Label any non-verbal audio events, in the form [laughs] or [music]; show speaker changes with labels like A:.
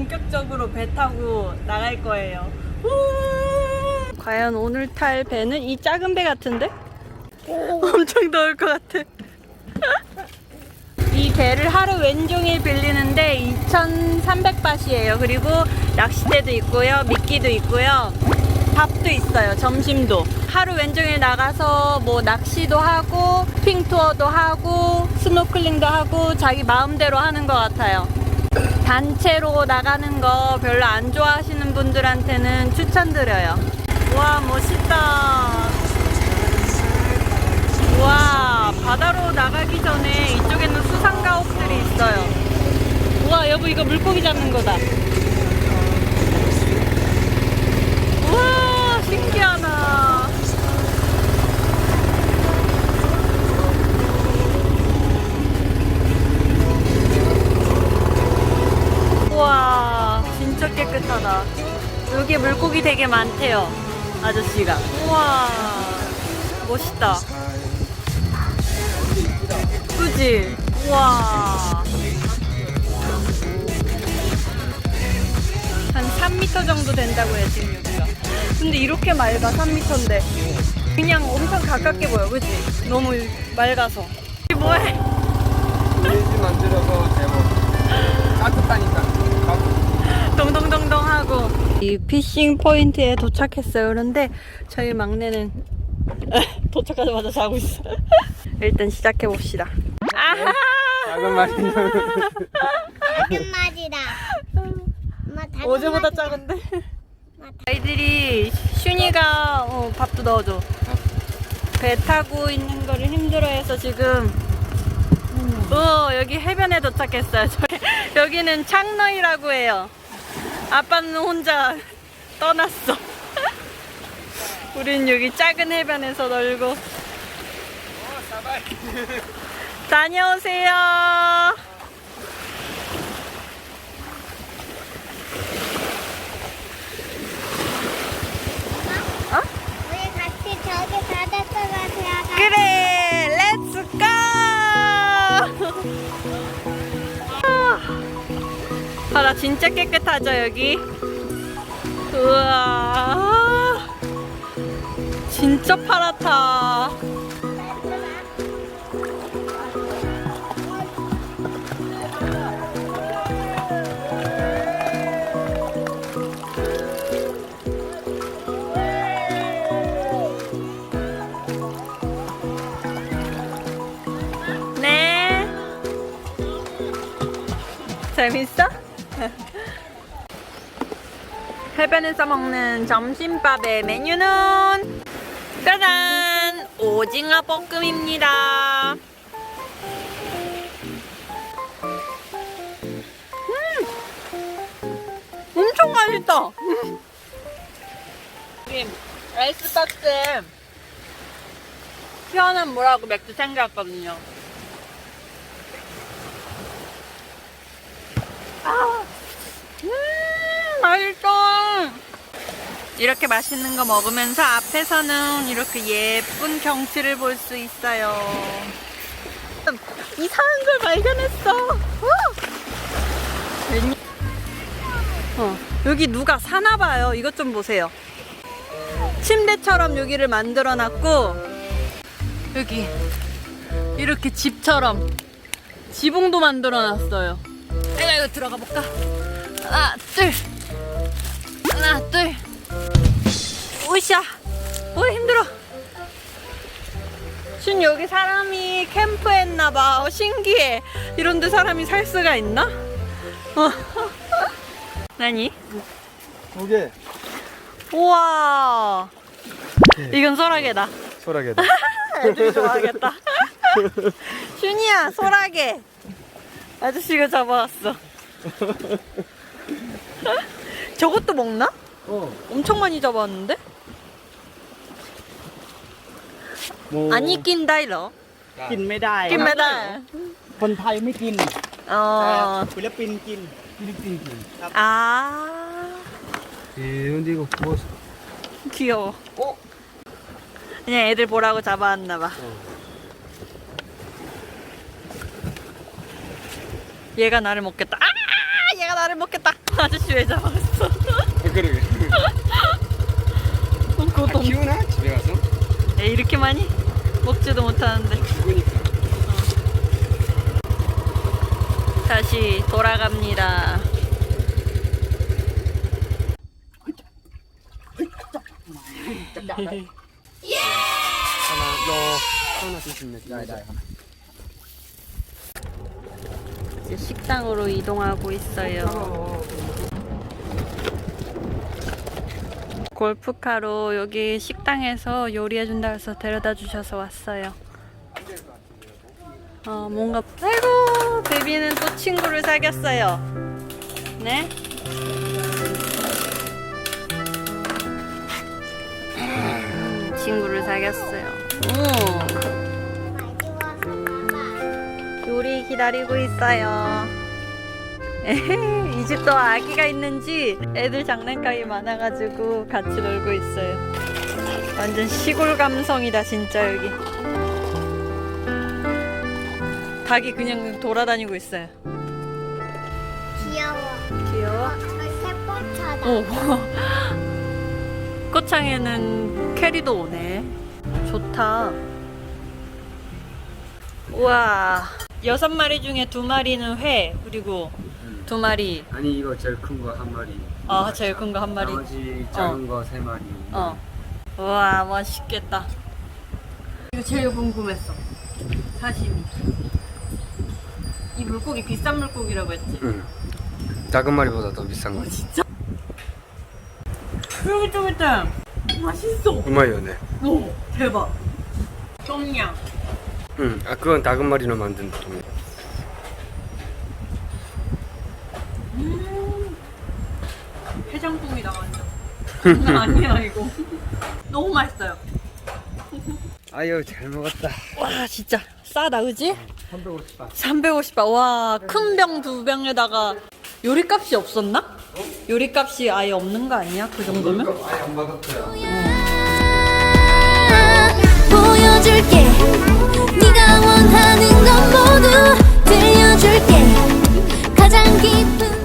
A: 본격적으로 배 타고 나갈 거예요. 우! 과연 오늘 탈 배는 이 작은 배 같은데? 엄청 더울 것 같아. 이 배를 하루 왼종일 빌리는데 2,300바트예요. 그리고 낚싯대도 있고요, 미끼도 있고요, 밥도 있어요. 점심도. 하루 왼종일 나가서 뭐 낚시도 하고, 핑 투어도 하고, 스노클링도 하고, 자기 마음대로 하는 것 같아요. 단체로 나가는 거 별로 안 좋아하시는 분들한테는 추천드려요. 와, 멋있다. 우와 바다로 나가기 전에 이쪽에는 수상가옥들이 있어요 우와 여보 이거 물고기 잡는 거다 우와 신기하다 우와 진짜 깨끗하다 여기 물고기 되게 많대요 아저씨가 우와 멋있다 그지? 우와. 한 3m 정도 된다고 해, 지금 여기가. 근데 이렇게 맑아, 3m인데. 그냥 엄청 가깝게 보여, 그지? 너무 맑아서. 이 뭐해? [laughs]
B: 베이지 만들어서 대박. 따뜻하니까. 가고.
A: 동동동동 하고. 이 피싱 포인트에 도착했어요. 그런데 저희 막내는 도착하자마자 자고 있어. [laughs] 일단 시작해 봅시다. 아하!
B: 작은 말이면.
C: 작은 말이다.
A: 어제보다. 작은데? 아이들이 슌이가 어, 밥도 넣어줘. 배 타고 있는 거를 힘들어해서 지금 어 여기 해변에 도착했어요. [laughs] 저희, 여기는 창너이라고 해요. 아빠는 혼자 [laughs] 떠났어. [laughs] 우린 여기 작은 해변에서 놀고 [laughs] 다녀오세요. 바다 진짜 깨끗하죠, 여기? 우와. 진짜 파랗다. 네. 재밌어? [laughs] 해변에서 먹는 점심밥의 메뉴는 짜잔! 오징어 볶음입니다. 음! 엄청 맛있다! 지금 아이스박스에 시원한 물하고 맥주 챙겨왔거든요. 아, 음, 맛있어. 이렇게 맛있는 거 먹으면서 앞에서는 이렇게 예쁜 경치를 볼 수 있어요. 음, 이상한 걸 발견했어. 어. 어, 여기 누가 사나 봐요. 이것 좀 보세요. 침대처럼 여기를 만들어 놨고 여기 이렇게 집처럼 지붕도 만들어 놨어요. 내가 이거 들어가 볼까? 하나, 둘. 하나, 둘. 오샤. 오, 힘들어. 신 여기 사람이 캠프했나봐. 어, 신기해. 이런데 사람이 살 수가 있나? 어. 나니?
B: 오게.
A: 우와. 이건 소라게다.
B: 소라게다. [laughs]
A: 애들이 좋아하겠다. [laughs] 슌이야, 소라게. 아저씨가 잡아왔어. [laughs] 저것도 먹나?
B: 어.
A: 엄청 많이 잡아왔는데?
B: 뭐.
A: 아니 낀다 이러.
D: กินไม่ได้
A: 낀매다.
D: คนไทยไม่กิน
A: 어.
D: ฟิลิปปินส์กิน
B: 필리핀.
A: 아.
B: 예, 근데 이거 구워서.
A: 귀여워.
B: 어?
A: 그냥 애들 보라고 잡아왔나봐. 얘가 나를 먹겠다. 아! 얘가 나 나를 먹겠다. [laughs] 아저씨 왜 잡았어?
B: 그래.
A: 고동.
B: 키우나? 집에 가서?
A: 에 이렇게 많이 먹지도 못하는데.
B: 죽으니까.
A: 다시 돌아갑니다.
B: 하나, 너 하나 드시면 돼. 네,
A: 이제 식당으로 이동하고 있어요. 골프카로 여기 식당에서 요리해준다 해서 데려다 주셔서 왔어요. 어, 뭔가, 아이고, 베비는 또 친구를 사귀었어요. 네? 음, 친구를 사귀었어요. 음. 기다리고 있어요. 이 집도 아기가 있는지 애들 장난감이 많아가지고 같이 놀고 있어요. 완전 시골 감성이다 진짜 여기. 닭이 그냥 돌아다니고 있어요.
C: 귀여워.
A: 귀여워.
C: 어, 새꽃차다.
A: 오. 꽃창에는 캐리도 오네. 좋다. 우와. 여섯 마리 중에 두 마리는 회, 그리고 두 마리,
B: 아니 이거 제일 큰 거 한 마리.
A: 아, 제일 큰 거 한 마리.
B: 나머지 작은 거 세 마리.
A: 어. 우와, 맛있겠다. 이거 제일 궁금했어. 사시미. 이 물고기 비싼 물고기라고 했지?
B: 응. 작은 마리보다 더 비싼 거.
A: 진짜? 쫄깃쫄깃해. 맛있어.
B: 얼마요, 네?
A: 오, 대박. 똥냥.
B: 응. 아 그건 작은 마리로 만든 동.
A: 해장국이다 완전. 장난 아니야 이거. [laughs] 너무 맛있어요.
B: 아유 잘 먹었다.
A: 와 진짜 싸다 그지?
B: 350원.
A: 350바. 와 큰 병 두 병에다가 요리값이 없었나? 요리값이 아예 없는 거 아니야? 그 정도면?
B: 아예 안 받았어요.
E: 보여줄게 원하는 건 모두 들려줄게. 가장 깊은